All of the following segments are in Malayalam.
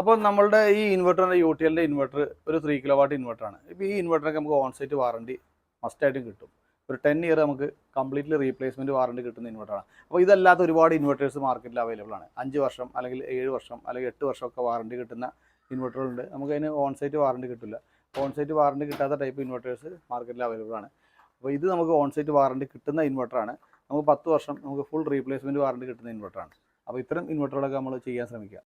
അപ്പോൾ നമ്മളുടെ ഈ ഇൻവെർട്ടറിന്റെ യു ടി എല്ലിന്റെ ഇൻവെർട്ടർ ഒരു ത്രീ കിലോ വാട്ട് ഇൻവെർട്ടറാണ് ഇപ്പോൾ ഈ ഇൻവെർട്ടറൊക്കെ നമുക്ക് ഓൺ സൈറ്റ് വാറണ്ടി മസ്റ്റായിട്ടും കിട്ടും. ഒരു ടെൻ ഇയർ നമുക്ക് കംപ്ലീറ്റ്ലി റീപ്ലേസ്മെന്റ് വാറണ്ടി കിട്ടുന്ന ഇൻവെർട്ടറാണ് അപ്പോൾ ഇതല്ലാത്ത ഒരുപാട് ഇൻവെർട്ടേഴ്സ് മാർക്കറ്റിൽ അവൈലബിൾ ആണ്. അഞ്ച് വർഷം അല്ലെങ്കിൽ ഏഴ് വർഷം അല്ലെങ്കിൽ എട്ട് വർഷമൊക്കെ വാറണ്ടി കിട്ടുന്ന ഇൻവെർട്ടറുകളുണ്ട് നമുക്ക് അതിന് ഓൺ സൈറ്റ് വാറണ്ടി കിട്ടില്ല. ഓൺ സൈറ്റ് വാറണ്ടി കിട്ടാത്ത ടൈപ്പ് ഇൻവെർട്ടേഴ്സ് മാർക്കറ്റിൽ അവൈലബിൾ ആണ്. അപ്പോൾ ഇത് നമുക്ക് ഓൺ സൈറ്റ് വാറണ്ടി കിട്ടുന്ന ഇൻവെർട്ടറാണ് നമുക്ക് പത്ത് വർഷം നമുക്ക് ഫുൾ റീപ്ലേസ്മെന്റ് വാറണ്ടി കിട്ടുന്ന ഇൻവെർട്ടറാണ് അപ്പോൾ ഇത്തരം ഇൻവെർട്ടറുകളൊക്കെ നമ്മൾ ചെയ്യാൻ ശ്രമിക്കുക.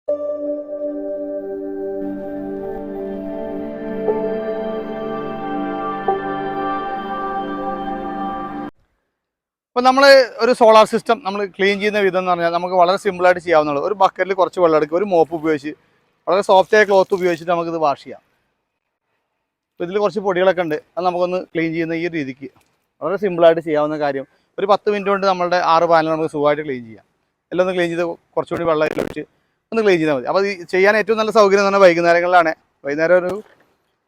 അപ്പോൾ നമ്മൾ ഒരു സോളാർ സിസ്റ്റം നമ്മൾ ക്ലീൻ ചെയ്യുന്ന വിധം എന്ന് പറഞ്ഞാൽ നമുക്ക് വളരെ സിമ്പിളായിട്ട് ചെയ്യാവുന്നതാണ്. ഒരു ബക്കറ്റിൽ കുറച്ച് വെള്ളം എടുക്കുക ഒരു മോപ്പ് ഉപയോഗിച്ച് വളരെ സോഫ്റ്റ് ആയ ക്ലോത്ത് ഉപയോഗിച്ചിട്ട് നമുക്കിത് വാഷ് ചെയ്യാം. അപ്പോൾ ഇതിൽ കുറച്ച് പൊടികളൊക്കെ ഉണ്ട്. അത് നമുക്കൊന്ന് ക്ലീൻ ചെയ്യുന്ന ഈ രീതിക്ക്. വളരെ സിമ്പിളായിട്ട് ചെയ്യാവുന്ന കാര്യം. ഒരു പത്ത് മിനിറ്റ് കൊണ്ട് നമ്മളുടെ ആറ് പാനൽ നമുക്ക് സുഖമായിട്ട് ക്ലീൻ ചെയ്യാം. എല്ലാം ഒന്ന് ക്ലീൻ ചെയ്ത് കുറച്ചുകൂടി വെള്ളം ഒഴിച്ച് ഒന്ന് ക്ലീൻ ചെയ്താൽ മതി. അപ്പോൾ ചെയ്യാൻ ഏറ്റവും നല്ല സൗകര്യം എന്ന് പറഞ്ഞാൽ വൈകുന്നേരങ്ങളിലാണ്. വൈകുന്നേരം ഒരു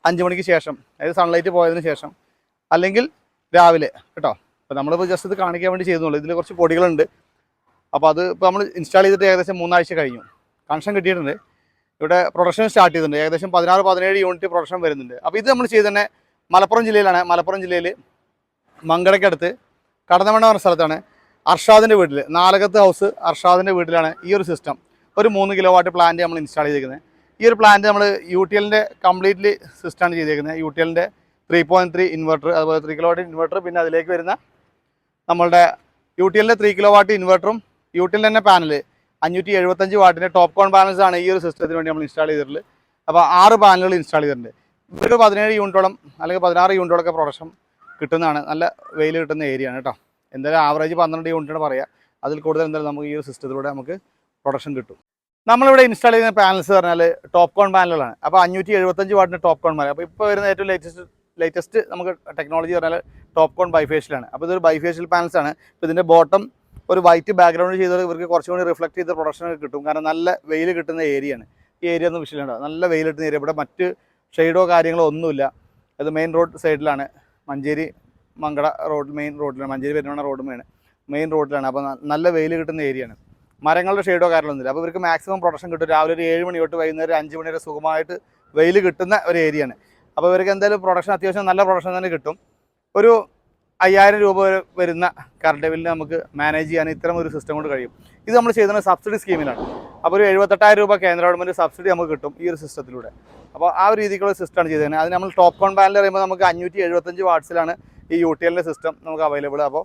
അഞ്ച് മണിക്ക് ശേഷം അതായത് സൺലൈറ്റ് പോയതിന് ശേഷം അല്ലെങ്കിൽ രാവിലെ കേട്ടോ? അപ്പോൾ നമ്മളിപ്പോൾ ജസ്റ്റ് ഇത് കാണിക്കാൻ വേണ്ടി ചെയ്യുന്നുള്ളൂ ഇതിൽ കുറച്ച് പൊടികളുണ്ട്. അപ്പോൾ അത് ഇപ്പോൾ നമ്മൾ ഇൻസ്റ്റാൾ ചെയ്തിട്ട് ഏകദേശം മൂന്നാഴ്ച കഴിഞ്ഞു. കണക്ഷൻ കിട്ടിയിട്ടുണ്ട്. ഇവിടെ പ്രൊഡക്ഷൻ സ്റ്റാർട്ട് ചെയ്തിട്ടുണ്ട്. ഏകദേശം പതിനാറ് പതിനേഴ് യൂണിറ്റ് പ്രൊഡക്ഷൻ വരുന്നുണ്ട്. അപ്പോൾ ഇത് നമ്മൾ ചെയ്ത് തന്നെ മലപ്പുറം ജില്ലയിലാണ്. മലപ്പുറം ജില്ലയിൽ മങ്കടക്കടുത്ത് കടന്നമണ്ണ പറഞ്ഞ സ്ഥലത്താണ് അർഷാദിന്റെ വീട്ടിൽ നാലകത്ത് ഹൗസ് അർഷാദിന്റെ വീട്ടിലാണ് ഈ ഒരു സിസ്റ്റം ഒരു മൂന്ന് കിലോ വാട്ട് പ്ലാന്റ് നമ്മൾ ഇൻസ്റ്റാൾ ചെയ്തിരിക്കുന്നത് ഈ ഒരു പ്ലാന്റ് നമ്മൾ യു ടി എല്ലിന്റെ കംപ്ലീറ്റ്ലി സിസ്റ്റമാണ് ചെയ്തിരിക്കുന്നത് യു ടി എല്ലിന്റെ ത്രീ പോയിന്റ് ത്രീ ഇൻവെർട്ടർ അതുപോലെ ത്രീ കിലോ വാട്ട് ഇൻവെർട്ടർ പിന്നെ അതിലേക്ക് വരുന്ന നമ്മളുടെ യു ടി എല്ലിന്റെ ത്രീ കിലോ വാട്ട് ഇൻവെർട്ടറും യു ടി എല്ലിന്റെ തന്നെ പാനൽ അഞ്ഞൂറ്റി എഴുപത്തഞ്ച് വാട്ടിന്റെ ടോപ്പ് കോൺ പാനൽസ് ആണ് ഈ ഒരു സിസ്റ്റത്തിന് വേണ്ടി നമ്മൾ ഇൻസ്റ്റാൾ ചെയ്തിട്ടുള്ളത്. അപ്പോൾ ആറ് പാനലുകൾ ഇൻസ്റ്റാൾ ചെയ്തിട്ടുണ്ട്. ഇവർക്ക് പതിനേഴ് യൂണിറ്റോളം അല്ലെങ്കിൽ പതിനാറ് യൂണിറ്റോളൊക്കെ പ്രൊഡക്ഷൻ കിട്ടുന്നതാണ്. നല്ല വെയിൽ കിട്ടുന്ന ഏരിയ ആണ് കേട്ടോ. എന്തായാലും ആവറേജ് പന്ത്രണ്ട് യൂണിറ്റാണ് പറയുക അതിൽ കൂടുതൽ എന്തായാലും നമുക്ക് ഈ ഒരു സിസ്റ്റത്തിലൂടെ നമുക്ക് പ്രൊഡക്ഷൻ കിട്ടും. നമ്മളിവിടെ ഇൻസ്റ്റാൾ ചെയ്യുന്ന പാനൽസ് പറഞ്ഞാൽ ടോപ്പ് കോൺ പാനലുകളാണ് അപ്പോൾ അഞ്ഞൂറ്റി എഴുപത്തഞ്ച് വാട്ടിന്റെ ടോപ്പ് കോൺ പാനൽ അപ്പോൾ ഇപ്പോൾ വരുന്ന ഏറ്റവും ലേറ്റസ്റ്റ് ലേറ്റസ്റ്റ് നമുക്ക് ടെക്നോളജി പറഞ്ഞാൽ ടോപ്പ് കോൺ ബൈഫേഷ്യലാണ് അപ്പോൾ ഇതൊരു ബൈഫേഷ്യൽ പാനൽസ് ആണ്. ഇപ്പോൾ ഇതിന്റെ ബോട്ടം ഒരു വൈറ്റ് ബാക്ക്ഗ്രൗണ്ട് ചെയ്ത് ഇവർക്ക് കുറച്ചും കൂടി റിഫ്ലക്ട് ചെയ്ത പ്രൊഡക്ഷൻ കിട്ടും. കാരണം നല്ല വെയിൽ കിട്ടുന്ന ഏരിയയാണ് ഈ ഏരിയ ഒന്നും വിഷയമുണ്ടാവും നല്ല വെയിൽ കിട്ടുന്ന ഏരിയ ഇവിടെ മറ്റ് ഷെയ്ഡോ കാര്യങ്ങളോ ഒന്നുമില്ല. അത് മെയിൻ റോഡ് സൈഡിലാണ് മഞ്ചേരി മങ്കട റോഡ് മെയിൻ റോഡിലാണ് Manjeri Perumanna road main main റോഡിലാണ് അപ്പോൾ നല്ല വെയിൽ കിട്ടുന്ന ഏരിയയാണ് മരങ്ങളുടെ ഷെയ്ഡോ കാര്യങ്ങളൊന്നുമില്ല അപ്പോൾ ഇവർക്ക് മാക്സിമം പ്രൊഡക്ഷൻ കിട്ടും. രാവിലെ ഒരു ഏഴ് മണി തൊട്ട് വൈകുന്നേരം അഞ്ച് മണി വരെ സുഖമായിട്ട് വെയിൽ കിട്ടുന്ന ഒരു ഏരിയയാണ് അപ്പോൾ ഇവർക്ക് എന്തായാലും പ്രൊഡക്ഷൻ അത്യാവശ്യം നല്ല പ്രൊഡക്ഷൻ തന്നെ കിട്ടും. ഒരു അയ്യായിരം രൂപ വരെ വരുന്ന കറണ്ട് ബില്ല് നമുക്ക് മാനേജ് ചെയ്യാൻ ഇത്തരം ഒരു സിസ്റ്റം കൊണ്ട് കഴിയും. ഇത് നമ്മൾ ചെയ്യുന്നത് സബ്സിഡി സ്കീമിലാണ് അപ്പോൾ ഒരു എഴുപത്തെട്ടായിരം രൂപ കേന്ദ്ര ഗവൺമെന്റ് സബ്സിഡി നമുക്ക് കിട്ടും ഈ ഒരു സിസ്റ്റത്തിലൂടെ അപ്പോൾ ആ ഒരു രീതിക്കുള്ള സിസ്റ്റമാണ് ചെയ്തത് അത് നമ്മൾ ടോപ്പ് കോൺ പാനൽ പറയുമ്പോൾ നമുക്ക് അഞ്ഞൂറ്റി എഴുപത്തഞ്ച് വാട്ട്സിലാണ് ഈ യു ടി എല്ലിന്റെ സിസ്റ്റം നമുക്ക് അവൈലബിൾ അപ്പോൾ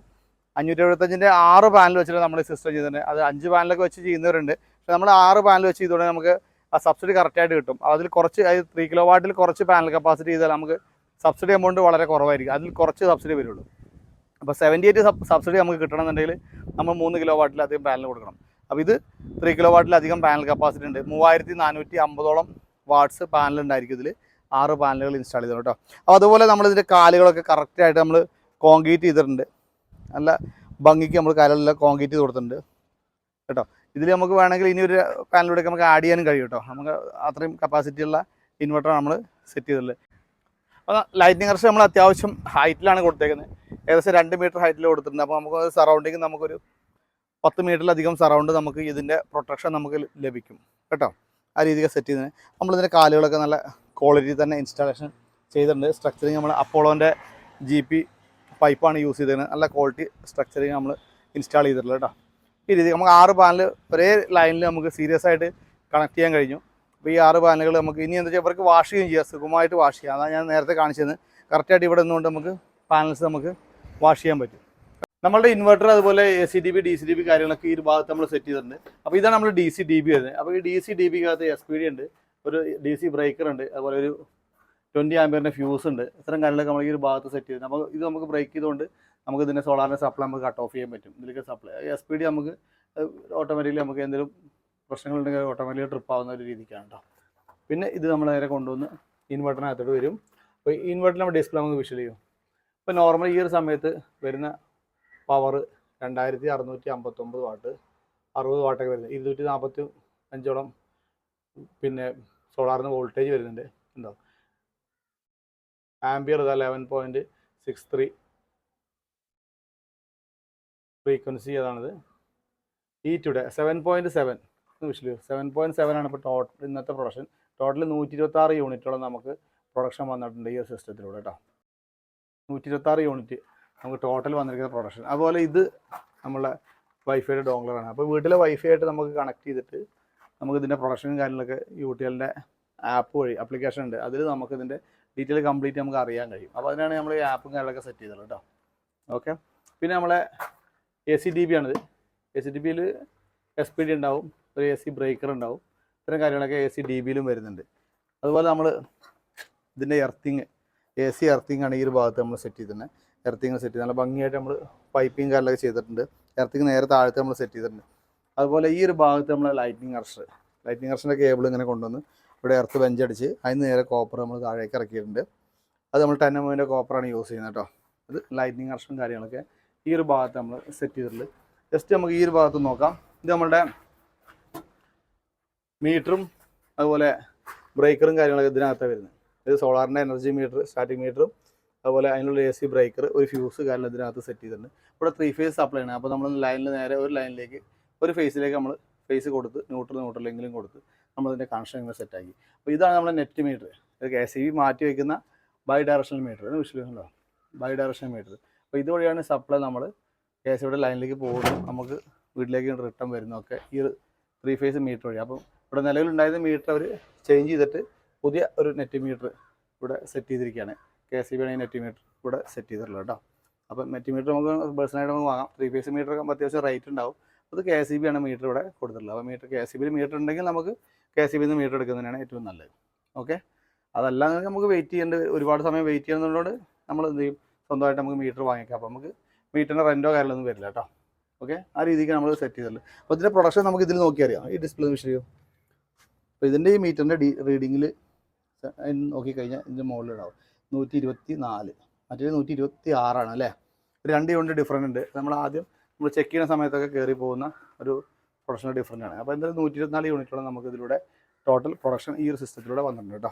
അഞ്ഞൂറ്റി എഴുപത്തഞ്ചിന്റെ ആറ് പാനൽ വെച്ചിട്ട് നമ്മൾ സിസ്റ്റം ചെയ്തിട്ടുണ്ട് അത് അഞ്ച് പാനലൊക്കെ വെച്ച് ചെയ്യുന്നവരുണ്ട്. പക്ഷേ നമ്മൾ ആറ് പാനൽ വെച്ച് ചെയ്തുകൊണ്ട് നമുക്ക് ആ സബ്സിഡി കറക്റ്റായിട്ട് കിട്ടും. അതിൽ കുറച്ച് അതായത് ത്രീ കിലോ വാട്ടിൽ കുറച്ച് പാനൽ കപ്പാസിറ്റി ചെയ്താൽ നമുക്ക് സബ്സിഡി എമൗണ്ട് വളരെ കുറവായിരിക്കും. അതിൽ കുറച്ച് സബ്സിഡി വരുള്ളൂ. അപ്പോൾ സെവന്റി എയ്റ്റ് സബ്സിഡി നമുക്ക് കിട്ടണമെന്നുണ്ടെങ്കിൽ നമ്മൾ മൂന്ന് കിലോ വാട്ടിലധികം പാനൽ കൊടുക്കണം. അപ്പോൾ ഇത് ത്രീ കിലോ വാട്ടിലധികം പാനൽ കപ്പാസിറ്റി ഉണ്ട്. മൂവായിരത്തി നാനൂറ്റി അമ്പതോളം വാട്ട്സ് പാനൽ ഉണ്ടായിരിക്കും ഇതിൽ ആറ് പാനലുകൾ ഇൻസ്റ്റാൾ ചെയ്തു കേട്ടോ അപ്പോൾ അതുപോലെ നമ്മളിതിന്റെ കാലുകളൊക്കെ കറക്റ്റായിട്ട് നമ്മൾ കോൺക്രീറ്റ് ചെയ്തിട്ടുണ്ട്. നല്ല ഭംഗിക്ക് നമ്മൾ കാലെല്ലാം കോൺക്രീറ്റ് ചെയ്ത് കൊടുത്തിട്ടുണ്ട്. കേട്ടോ? ഇതിൽ നമുക്ക് വേണമെങ്കിൽ ഇനി ഒരു പാനലിലൂടെ നമുക്ക് ആഡ് ചെയ്യാനും കഴിയും കേട്ടോ നമുക്ക് അത്രയും കപ്പാസിറ്റി ഉള്ള ഇൻവെർട്ടർ നമ്മൾ സെറ്റ് ചെയ്തിട്ടുള്ളത്. അപ്പോൾ ലൈറ്റിംഗ് കർഷ നമ്മൾ അത്യാവശ്യം ഹൈറ്റിലാണ് കൊടുത്തേക്കുന്നത് ഏകദേശം രണ്ട് മീറ്റർ ഹൈറ്റിൽ കൊടുത്തിട്ടുണ്ട്. അപ്പോൾ നമുക്ക് സറൗണ്ടിങ് നമുക്കൊരു പത്ത് മീറ്ററിലധികം സറൗണ്ട് നമുക്ക് ഇതിന്റെ പ്രൊട്ടക്ഷൻ നമുക്ക് ലഭിക്കും. കേട്ടോ? ആ രീതിക്ക് സെറ്റ് ചെയ്തതിന് നമ്മളിതിന്റെ കാലുകളൊക്കെ നല്ല ക്വാളിറ്റി തന്നെ ഇൻസ്റ്റാളേഷൻ ചെയ്തിട്ടുണ്ട്. സ്ട്രക്ചറിങ് നമ്മൾ അപ്പോളോന്റെ ജി പി പൈപ്പാണ് യൂസ് ചെയ്തത് നല്ല ക്വാളിറ്റി സ്ട്രക്ചറിങ് നമ്മൾ ഇൻസ്റ്റാൾ ചെയ്തിട്ടുള്ളത് കേട്ടോ ഈ രീതി നമുക്ക് ആറ് പാനൽ ഒരേ ലൈനിൽ നമുക്ക് സീരിയസ് ആയിട്ട് കണക്ട് ചെയ്യാൻ കഴിഞ്ഞു. അപ്പോൾ ഈ ആറ് പാനലുകൾ നമുക്ക് ഇനി എന്താ വെച്ചാൽ ഇവർക്ക് വാഷ് ചെയ്യുകയും ചെയ്യാം സുഖമായിട്ട് വാഷ് ചെയ്യാം. അതാണ് ഞാൻ നേരത്തെ കാണിച്ചത്. കറക്റ്റായിട്ട് ഇവിടെ നിന്നുകൊണ്ട് നമുക്ക് പാനൽസ് നമുക്ക് വാഷ് ചെയ്യാൻ പറ്റും. നമ്മളുടെ ഇൻവെർട്ടർ അതുപോലെ A C D B D C D B കാര്യങ്ങളൊക്കെ ഈ ഒരു ഭാഗത്ത് നമ്മൾ സെറ്റ് ചെയ്തിട്ടുണ്ട്. അപ്പോൾ ഇതാണ് നമ്മൾ ഡി സി ഡി ബി വരുന്നത് അപ്പോൾ ഈ ഡി സി ഡി ബിക്കകത്ത് എസ് പി ഡി ഉണ്ട് ഒരു ഡി സി ബ്രേക്കർ ഉണ്ട് അതുപോലെ ഒരു ട്വന്റി ആംബിയറിന്റെ ഫ്യൂസ് ഉണ്ട്. ഇത്തരം കാര്യങ്ങളൊക്കെ നമ്മൾ ഈ ഒരു ഭാഗത്ത് സെറ്റ് ചെയ്തിട്ടുണ്ട്. അപ്പോൾ ഇത് നമുക്ക് ബ്രേക്ക് ചെയ്തുകൊണ്ട് നമുക്ക് ഇതിന്റെ സോളാറിന്റെ സപ്ലൈ നമുക്ക് കട്ട് ഓഫ് ചെയ്യാൻ പറ്റും. ഇതിലേക്ക് സപ്ലൈ എസ് പി ഡി നമുക്ക് ഓട്ടോമാറ്റിക്കലി നമുക്ക് എന്തെങ്കിലും പ്രശ്നങ്ങളുണ്ടെങ്കിൽ ഓട്ടോമാറ്റിക്കലി ട്രിപ്പ് ആവുന്ന ഒരു രീതിക്കാണ് കേട്ടോ പിന്നെ ഇത് നമ്മൾ നേരെ കൊണ്ടുവന്ന് ഇൻവെർട്ടറിനകത്തോട്ട് വരും. അപ്പോൾ ഇൻവെർട്ടറിൽ നമ്മൾ ഡിസ്പ്ലേ നമുക്ക് വിഷ്വൽ ചെയ്യും. ഇപ്പോൾ നോർമൽ ഈ ഒരു സമയത്ത് വരുന്ന പവർ രണ്ടായിരത്തി അറുന്നൂറ്റി അമ്പത്തൊമ്പത് വാട്ട് അറുപത് വാട്ടൊക്കെ വരുന്നത്. ഇരുന്നൂറ്റി നാൽപ്പത്തി അഞ്ചോളം പിന്നെ സോളാറിന് വോൾട്ടേജ് വരുന്നുണ്ട്. എന്താ? ആംബിയർ ഇതാ eleven point six three frequency അതാണിത് ഈ ടുഡേ സെവൻ പോയിന്റ് സെവൻ വിഷയം സെവൻ പോയിന്റ് സെവൻ ആണ് ഇപ്പോൾ ടോട്ടൽ ഇന്നത്തെ പ്രൊഡക്ഷൻ ടോട്ടൽ നൂറ്റി ഇരുപത്താറ് യൂണിറ്റോളം നമുക്ക് പ്രൊഡക്ഷൻ വന്നിട്ടുണ്ട് ഈ ഒരു സിസ്റ്റത്തിലൂടെ കേട്ടോ നൂറ്റി ഇരുപത്താറ് യൂണിറ്റ് നമുക്ക് ടോട്ടൽ വന്നിരിക്കുന്ന പ്രൊഡക്ഷൻ അതുപോലെ ഇത് നമ്മളെ വൈഫൈയുടെ ഡോങ്ലറാണ് അപ്പോൾ വീട്ടിലെ വൈഫൈ ആയിട്ട് നമുക്ക് കണക്ട് ചെയ്തിട്ട് നമുക്ക് ഇതിന്റെ പ്രൊഡക്ഷനും കാര്യങ്ങളൊക്കെ യൂട്ടിഎലിന്റെ ആപ്പ് വഴി ആപ്ലിക്കേഷൻ ഉണ്ട്. അതിൽ നമുക്ക് ഇതിന്റെ ഡീറ്റെയിൽ കംപ്ലീറ്റ് നമുക്ക് അറിയാൻ കഴിയും. അപ്പോൾ അതിനാണ് നമ്മൾ ഈ ആപ്പും കാര്യങ്ങളൊക്കെ സെറ്റ് ചെയ്തത് കേട്ടോ ഓക്കെ പിന്നെ നമ്മളെ എ സി ഡി ബി ആണിത്. എ സി ഡി ബിയിൽ എസ് പി ഡി ഉണ്ടാവും ഒരു എ സി ബ്രേക്കർ ഉണ്ടാവും ഇത്തരം കാര്യങ്ങളൊക്കെ എ സി ഡി ബിയിലും വരുന്നുണ്ട്. അതുപോലെ നമ്മൾ ഇതിന്റെ എർത്തിങ് എ സി എർത്തിങ് ആണ് ഈ ഒരു ഭാഗത്ത് നമ്മൾ സെറ്റ് ചെയ്തിട്ടുണ്ട് എർത്തിങ് സെറ്റ് ചെയ്ത് നല്ല ഭംഗിയായിട്ട് നമ്മൾ പൈപ്പിങ് കാര്യങ്ങളൊക്കെ ചെയ്തിട്ടുണ്ട്. എർത്തിങ് നേരെ താഴത്ത് നമ്മൾ സെറ്റ് ചെയ്തിട്ടുണ്ട്. അതുപോലെ ഈ ഒരു ഭാഗത്ത് നമ്മൾ ലൈറ്റിംഗ് അർഷർ ലൈറ്റിംഗ് അർഷറിന്റെ കേബിൾ ഇങ്ങനെ കൊണ്ടുവന്ന് ഇവിടെ എർത്ത് ബെഞ്ച് അടിച്ച് അതിന് നേരെ കോപ്പർ നമ്മൾ താഴേക്ക് ഇറക്കിയിട്ടുണ്ട്. അത് നമ്മൾ ടെൻ എമ്മിന്റെ കോപ്പറാണ് യൂസ് ചെയ്യുന്നത് കേട്ടോ. ഇത് ലൈറ്റിംഗ് അർഷറും കാര്യങ്ങളൊക്കെ ഈ ഒരു ഭാഗത്ത് നമ്മൾ സെറ്റ് ചെയ്തിട്ടുള്ളത്. ജസ്റ്റ് നമുക്ക് ഈ ഒരു ഭാഗത്ത് നോക്കാം. ഇത് നമ്മളുടെ മീറ്ററും അതുപോലെ ബ്രേക്കറും കാര്യങ്ങളൊക്കെ ഇതിനകത്താണ് വരുന്നത്. ഇത് സോളാറിന്റെ എനർജി മീറ്റർ സ്റ്റാറ്റിക് മീറ്ററും അതുപോലെ അതിനുള്ള എ സി ബ്രേക്കർ ഒരു ഫ്യൂസ് കാര്യങ്ങൾ ഇതിനകത്ത് സെറ്റ് ചെയ്തിട്ടുണ്ട്. ഇവിടെ ത്രീ ഫേസ് സപ്ലൈ ആണ്. അപ്പോൾ നമ്മൾ ലൈനിൽ നേരെ ഒരു ലൈനിലേക്ക് ഒരു ഫേസിലേക്ക് നമ്മൾ ഫേസ് കൊടുത്ത് ന്യൂട്രൽ ന്യൂട്രലെങ്കിലും കൊടുത്ത് നമ്മളതിന്റെ കണക്ഷൻ ഇങ്ങനെ സെറ്റാക്കി അപ്പോൾ ഇതാണ് നമ്മുടെ നെറ്റ് മീറ്റർ ഇത് കെ സി ബി മാറ്റി വയ്ക്കുന്ന ബൈ ഡയറക്ഷണൽ മീറ്റർ എന്ന് ബൈ ഡയറക്ഷണൽ മീറ്റർ അപ്പോൾ ഇതുവഴിയാണ് സപ്ലൈ നമ്മൾ കെ എസ് ലൈനിലേക്ക് പോകുന്നു. നമുക്ക് വീട്ടിലേക്ക് റിട്ടേൺ വരുന്നതൊക്കെ ഈ ത്രീ ഫേസ് മീറ്റർ വഴി. അപ്പം ഇവിടെ നിലവിലുണ്ടായിരുന്ന മീറ്റർ അവർ ചേഞ്ച് ചെയ്തിട്ട് പുതിയ ഒരു നെറ്റ് മീറ്റർ ഇവിടെ സെറ്റ് ചെയ്തിരിക്കുകയാണ്. കെ സി ഈ നെറ്റ് മീറ്റർ ഇവിടെ സെറ്റ് ചെയ്തിട്ടുള്ളത് കേട്ടോ അപ്പം നെറ്റ് മീറ്റർ നമുക്ക് പേഴ്സണലായിട്ട് നമുക്ക് വാങ്ങാം. ത്രീ ഫേസ് മീറ്റർ അത്യാവശ്യം റേറ്റ് ഉണ്ടാവും. അത് കെ സി ബി ആണ് മീറ്റർ ഇവിടെ കൊടുത്തിട്ടുള്ളത്. അപ്പോൾ മീറ്റർ കെ സി ബിയിൽ മീറ്റർ ഉണ്ടെങ്കിൽ നമുക്ക് കെ സി ബിയിൽ നിന്ന് മീറ്റർ എടുക്കുന്നതിനാണ് ഏറ്റവും നല്ലത്. ഓക്കെ അതല്ലാതെ നമുക്ക് വെയിറ്റ് ചെയ്യേണ്ട ഒരുപാട് സമയം വെയിറ്റ് ചെയ്യുന്നതുകൊണ്ട് നമ്മൾ എന്ത് ചെയ്യും? സ്വന്തമായിട്ട് നമുക്ക് മീറ്റർ വാങ്ങിക്കാം. അപ്പോൾ നമുക്ക് മീറ്ററിന്റെ റെന്റോ കാര്യമൊന്നും വരില്ല കേട്ടോ ഓക്കെ ആ രീതിക്ക് നമ്മൾ സെറ്റ് ചെയ്തിട്ടുള്ളത് അപ്പോൾ ഇതിന്റെ പ്രൊഡക്ഷൻ നമുക്ക് ഇതിൽ നോക്കി അറിയാം. ഈ ഡിസ്പ്ലേ വിഷയം അപ്പോൾ ഇതിന്റെ ഈ മീറ്ററിന്റെ ഡി റീഡിങ്ങിൽ നോക്കിക്കഴിഞ്ഞാൽ ഇതിന്റെ മുകളിലുണ്ടാവും നൂറ്റി ഇരുപത്തി നാല് മറ്റേ നൂറ്റി ഇരുപത്തി ആറാണ് അല്ലേ? ഒരു രണ്ട് യൂണിറ്റ് ഡിഫറന്റ് ഉണ്ട്. നമ്മൾ ആദ്യം നമ്മൾ ചെക്ക് ചെയ്യുന്ന സമയത്തൊക്കെ കയറി പോകുന്ന ഒരു പ്രൊഡക്ഷൻ ഡിഫറന്റ് ആണ്. അപ്പോൾ എന്തായാലും നൂറ്റി ഇരുപത്തിനാല് യൂണിറ്റോളം നമുക്ക് ഇതിലൂടെ ടോട്ടൽ പ്രൊഡക്ഷൻ ഈ ഒരു സിസ്റ്റത്തിലൂടെ വന്നിട്ടുണ്ട് കേട്ടോ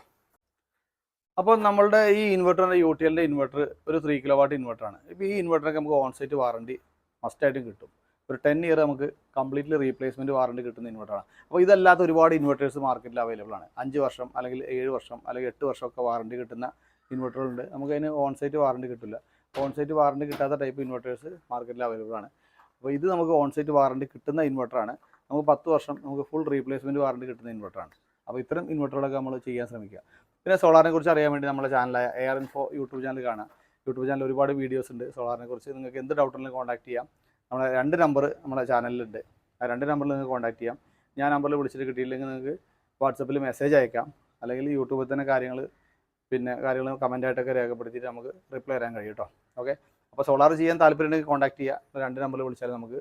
അപ്പോൾ നമ്മളുടെ ഈ ഇൻവെർട്ടറിന്റെ യു ടി എല്ലിന്റെ ഇൻവെർട്ടർ ഒരു ത്രീ കിലോ വാട്ട് ഇൻവെർട്ടറാണ് ഇപ്പോൾ ഈ ഇൻവെർട്ടറൊക്കെ നമുക്ക് ഓൺസൈറ്റ് വാറണ്ടി മസ്റ്റായിട്ടും കിട്ടും. ഒരു ടെൻ ഇയർ നമുക്ക് കംപ്ലീറ്റ്ലി റീപ്ലേസ്മെന്റ് വാറണ്ടി കിട്ടുന്ന ഇൻവെർട്ടറാണ് അപ്പോൾ ഇതല്ലാത്ത ഒരുപാട് ഇൻവെർട്ടേഴ്സ് മാർക്കറ്റിൽ അവൈലബിൾ ആണ്. അഞ്ച് വർഷം അല്ലെങ്കിൽ ഏഴ് വർഷം അല്ലെങ്കിൽ എട്ട് വർഷമൊക്കെ വാറണ്ടി കിട്ടുന്ന ഇൻവെർട്ടറുകളുണ്ട് നമുക്ക് അതിന് ഓൺ സൈറ്റ് വാറണ്ടി കിട്ടില്ല. ഓൺസൈറ്റ് വാറണ്ടി കിട്ടാത്ത ടൈപ്പ് ഇൻവെർട്ടേഴ്സ് മാർക്കറ്റിൽ അവൈലബിൾ ആണ്. അപ്പോൾ ഇത് നമുക്ക് ഓൺസൈറ്റ് വാറണ്ടി കിട്ടുന്ന ഇൻവെർട്ടറാണ് നമുക്ക് പത്ത് വർഷം നമുക്ക് ഫുൾ റീപ്ലേസ്മെന്റ് വാറണ്ടി കിട്ടുന്ന ഇൻവെർട്ടറാണ് അപ്പോൾ ഇത്തരം ഇൻവെർട്ടറുകളൊക്കെ നമ്മൾ ചെയ്യാൻ ശ്രമിക്കുക. പിന്നെ സോളാറിനെ കുറിച്ച് അറിയാൻ വേണ്ടി നമ്മുടെ ചാനലായ എയർ ഇൻഫോ യൂട്യൂബ് ചാനൽ കാണാം. യൂട്യൂബ് ചാനൽ ഒരുപാട് വീഡിയോസ് ഉണ്ട്. സോളാറിനെ കുറിച്ച് നിങ്ങൾക്ക് എന്ത് ഡൗട്ടുണ്ടെങ്കിലും കോൺടാക്ട് ചെയ്യാം. നമ്മുടെ രണ്ട് നമ്പർ നമ്മുടെ ചാനലിലുണ്ട് ആ രണ്ട് നമ്പറിൽ നിങ്ങൾക്ക് കോൺടാക്ട് ചെയ്യാം. ഞാൻ നമ്പറിൽ വിളിച്ചിട്ട് കിട്ടിയില്ലെങ്കിൽ നിങ്ങൾക്ക് വാട്സപ്പിൽ മെസ്സേജ് അയക്കാം. അല്ലെങ്കിൽ യൂട്യൂബിൽ തന്നെ കാര്യങ്ങൾ പിന്നെ കാര്യങ്ങൾ കമന്റായിട്ടൊക്കെ രേഖപ്പെടുത്തിയിട്ട് നമുക്ക് റിപ്ലൈ തരാൻ കഴിയും കേട്ടോ ഓക്കെ അപ്പോൾ സോളാർ ചെയ്യാൻ താല്പര്യമുണ്ടെങ്കിൽ കോൺടാക്ട് ചെയ്യുക രണ്ട് നമ്പറിൽ വിളിച്ചാൽ നമുക്ക്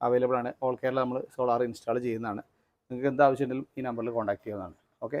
അവൈലബിൾ ആണ്. ഓൾ കേരള നമ്മൾ സോളാർ ഇൻസ്റ്റാൾ ചെയ്യുന്നതാണ്. നിങ്ങൾക്ക് എന്ത് ആവശ്യമുണ്ടെങ്കിലും ഈ നമ്പറിൽ കോൺടാക്ട് ചെയ്യുന്നതാണ് ഓക്കെ